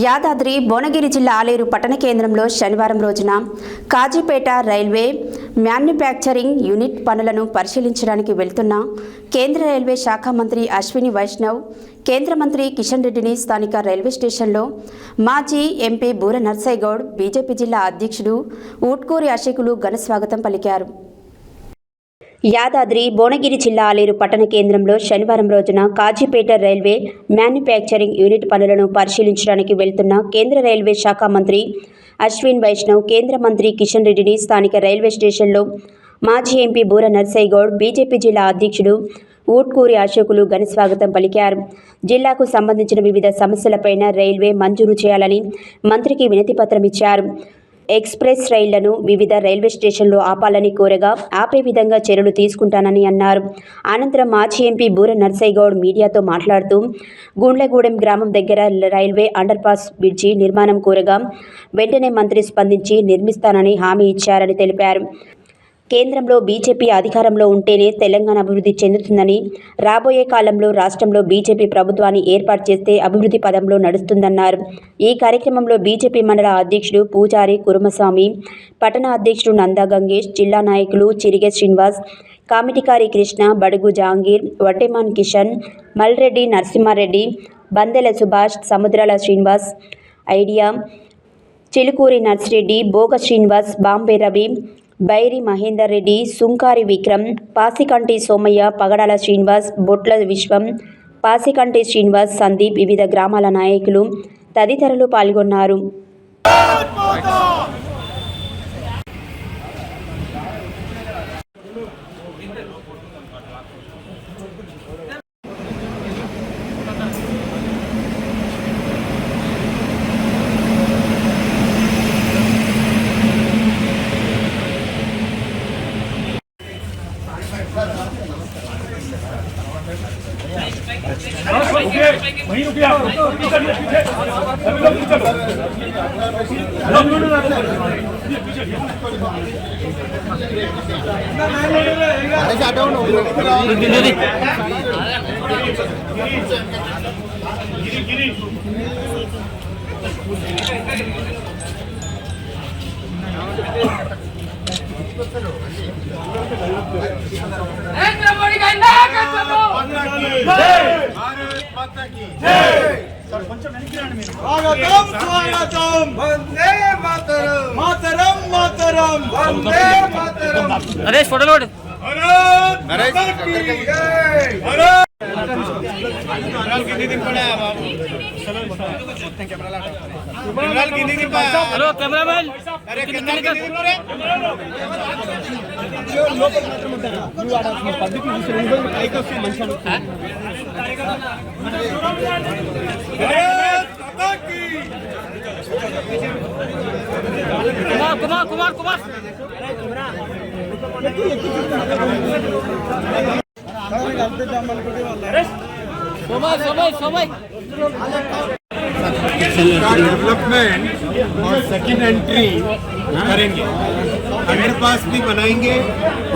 యాదాద్రి భువనగిరి జిల్లా ఆలేరు పట్టణ కేంద్రంలో శనివారం రోజున కాజీపేట రైల్వే మ్యానుఫ్యాక్చరింగ్ యూనిట్ పనులను పరిశీలించడానికి వెళ్తున్న కేంద్ర రైల్వే శాఖ మంత్రి అశ్విని వైష్ణవ్ కేంద్ర మంత్రి కిషన్ రెడ్డిని స్థానిక రైల్వే స్టేషన్లో మాజీ ఎంపీ బూర నర్సయ్యగౌడ్ బీజేపీ జిల్లా అధ్యక్షుడు ఊట్కూరి అశేకులు ఘన స్వాగతం పలికారు. యాదాద్రి భువనగిరి జిల్లా ఆలేరు పట్టణ కేంద్రంలో శనివారం రోజున కాజీపేట రైల్వే మ్యానుఫ్యాక్చరింగ్ యూనిట్ పనులను పరిశీలించడానికి వెళ్తున్న కేంద్ర రైల్వే శాఖ మంత్రి అశ్విన్ వైష్ణవ్ కేంద్ర మంత్రి కిషన్ రెడ్డిని స్థానిక రైల్వే స్టేషన్లో మాజీ ఎంపీ బూర నర్సయ్య గౌడ్ బీజేపీ జిల్లా అధ్యక్షుడు ఊట్కూరి అశోకులు ఘన స్వాగతం పలికారు. జిల్లాకు సంబంధించిన వివిధ సమస్యలపైన రైల్వే మంజూరు చేయాలని మంత్రికి వినతిపత్రం ఇచ్చారు. ఎక్స్ప్రెస్ రైళ్ళను వివిధ రైల్వే స్టేషన్లో ఆపాలని కోరగా ఆపే విధంగా చర్యలు తీసుకుంటానని అన్నారు. అనంతరం మాజీ ఎంపీ బూర నర్సయ్యగౌడ్ మీడియాతో మాట్లాడుతూ గుండ్లగూడెం గ్రామం దగ్గర రైల్వే అండర్పాస్ బ్రిడ్జి నిర్మాణం కోరగా వెంటనే మంత్రి స్పందించి నిర్మిస్తానని హామీ ఇచ్చారని తెలిపారు. కేంద్రంలో బీజేపీ అధికారంలో ఉంటేనే తెలంగాణ అభివృద్ధి చెందుతుందని రాబోయే కాలంలో రాష్ట్రంలో బీజేపీ ప్రభుత్వాన్ని ఏర్పాటు చేస్తే అభివృద్ధి పదంలో నడుస్తుందన్నారు. ఈ కార్యక్రమంలో బీజేపీ మండల అధ్యక్షుడు పూజారి కురుమస్వామి పట్టణ అధ్యక్షుడు నందా గంగేష్ జిల్లా నాయకులు చిరిగే శ్రీనివాస్ కామిటికారి కృష్ణ బడుగు జాంగీర్ వట్టెమాన్ కిషన్ మల్రెడ్డి నరసింహారెడ్డి బందెల సుభాష్ సముద్రాల శ్రీనివాస్ ఐడియా చిలుకూరి నర్సిరెడ్డి బోగ శ్రీనివాస్ బాంబే రవి బైరి మహేందర్ రెడ్డి సుంకారి విక్రమ్ పాసికంటి సోమయ్య పగడాల శ్రీనివాస్ బొట్ల విశ్వం పాసికంటి శ్రీనివాస్ సందీప్ వివిధ గ్రామాల నాయకులు తదితరులు పాల్గొన్నారు. वहीं रुकिए आप सभी लोग पीछे लोग लोग गिरी गिरी गिरी స్వాగతం స్వాగతం. వందే మాతరం. మాతరం మాతరం. వందే మాతరం. నరేష్ ఫోటోలు Bharat hello cameraman. Kumar Kumar Kumar Kumar సోమయ్ సోమయ్ సోమయ్ का डेवलपमेंट और सेकंड एंट्री करेंगे अंडर पास भी बनाएंगे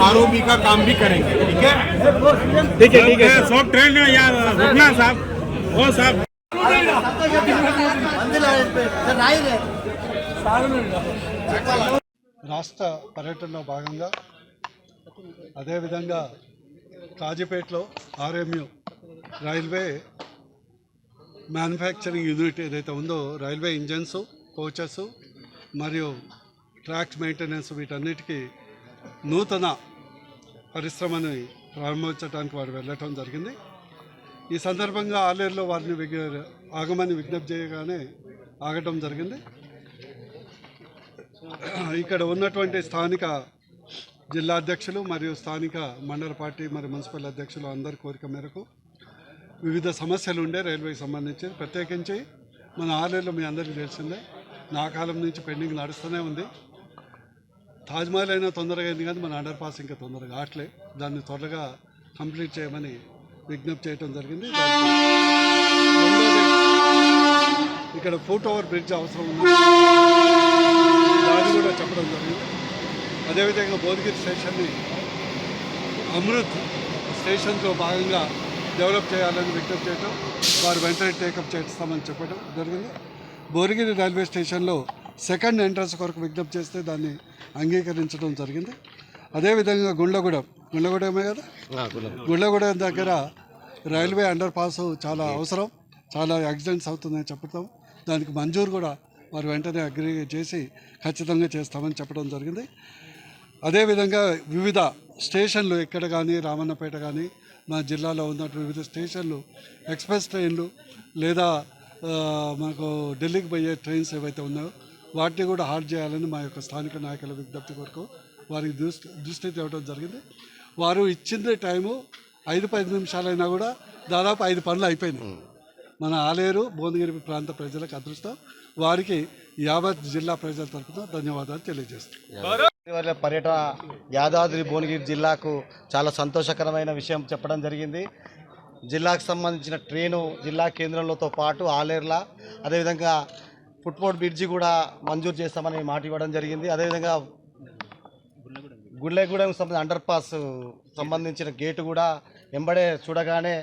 आर का काम भी करेंगे ठीक है ठीक है ठीक है सब ट्रेन में यार रुकना साहब ओ साहब రాష్ట్ర పర్యటనలో భాగంగా అదేవిధంగా కాజీపేటలో ఆర్ఎంయు రైల్వే manufacturing unit ఏదైతే ఉందో రైల్వే ఇంజన్స్ కోచెస్ మరియు ట్రాక్స్ మెయింటెనెన్స్ వీటన్నిటికీ నూతన పరిశ్రమని ప్రారంభించడానికి వారు వెళ్ళటం జరిగింది. ఈ సందర్భంగా ఆలేరులో వారిని విగ్- ఆగమని విజ్ఞప్తి చేయగానే ఆగటం జరిగింది. ఇక్కడ ఉన్నటువంటి స్థానిక జిల్లా అధ్యక్షులు మరియు స్థానిక మండల పార్టీ మరియు మున్సిపల్ అధ్యక్షులు అందరి కోరిక మేరకు వివిధ సమస్యలు ఉండే రైల్వేకి సంబంధించి ప్రత్యేకించి మన ఆలేరులో మీ అందరికీ తెలిసిందే నా కాలం నుంచి పెండింగ్ నడుస్తూనే ఉంది. తాజ్మహల్ అయినా తొందరగా అయింది కానీ మన అండర్ పాస్ ఇంకా తొందరగా ఆటలే దాన్ని త్వరగా కంప్లీట్ చేయమని విజ్ఞప్తి చేయడం జరిగింది. ఇక్కడ ఫుట్ ఓవర్ బ్రిడ్జ్ అవసరం ఉంది. దాన్ని కూడా చెప్పడం జరిగింది. అదేవిధంగా భువనగిరి స్టేషన్ని అమృత్ స్టేషన్తో భాగంగా డెవలప్ చేయాలని విజ్ఞప్తి చేయడం వారు వెంటనే టేకప్ చేస్తామని చెప్పడం జరిగింది. బోరిగిరి రైల్వే స్టేషన్లో సెకండ్ ఎంట్రన్స్ కొరకు విజ్ఞప్తి చేస్తే దాన్ని అంగీకరించడం జరిగింది. అదేవిధంగా గుండ్లగూడెం గుండ్లగూడెమే కదా? గుండ్లగూడెం. దగ్గర రైల్వే అండర్ పాస్ చాలా అవసరం చాలా యాక్సిడెంట్స్ అవుతున్నాయని చెప్తాం. దానికి మంజూరు కూడా వారు వెంటనే అగ్రి చేసి ఖచ్చితంగా చేస్తామని చెప్పడం జరిగింది. అదేవిధంగా వివిధ స్టేషన్లు ఎక్కడ కానీ రామన్నపేట కానీ మా జిల్లాలో ఉన్నట్టు వివిధ స్టేషన్లు ఎక్స్ప్రెస్ ట్రైన్లు లేదా మనకు ఢిల్లీకి పోయే ట్రైన్స్ ఏవైతే ఉన్నాయో వాటిని కూడా హాల్ట్ చేయాలని మా యొక్క స్థానిక నాయకుల విజ్ఞప్తి కొరకు వారికి దృష్టి దృష్టి తేవడం జరిగింది. వారు ఇచ్చింది టైము ఐదు పది నిమిషాలైనా కూడా దాదాపు ఐదు పనులు అయిపోయినాయి. మన ఆలేరు భువనగిరి ప్రాంత ప్రజలకు అదృష్టం. వారికి యావత్ జిల్లా ప్రజల తరఫున ధన్యవాదాలు తెలియజేస్తాం పర్యటన యాదాద్రి భువనగిరి జిల్లాకు చాలా సంతోషకరమైన విషయం చెప్పడం జరిగింది. జిల్లాకు సంబంధించిన ట్రైను జిల్లా కేంద్రంలోతో పాటు ఆలేర్ల అదేవిధంగా ఫుట్పోర్ట్ బ్రిడ్జి కూడా మంజూరు చేస్తామని మాట ఇవ్వడం జరిగింది. అదేవిధంగా గుళ్ళెగూడెం సంబంధించిన అండర్ పాస్ సంబంధించిన గేటు కూడా ఎంబడే చూడగానే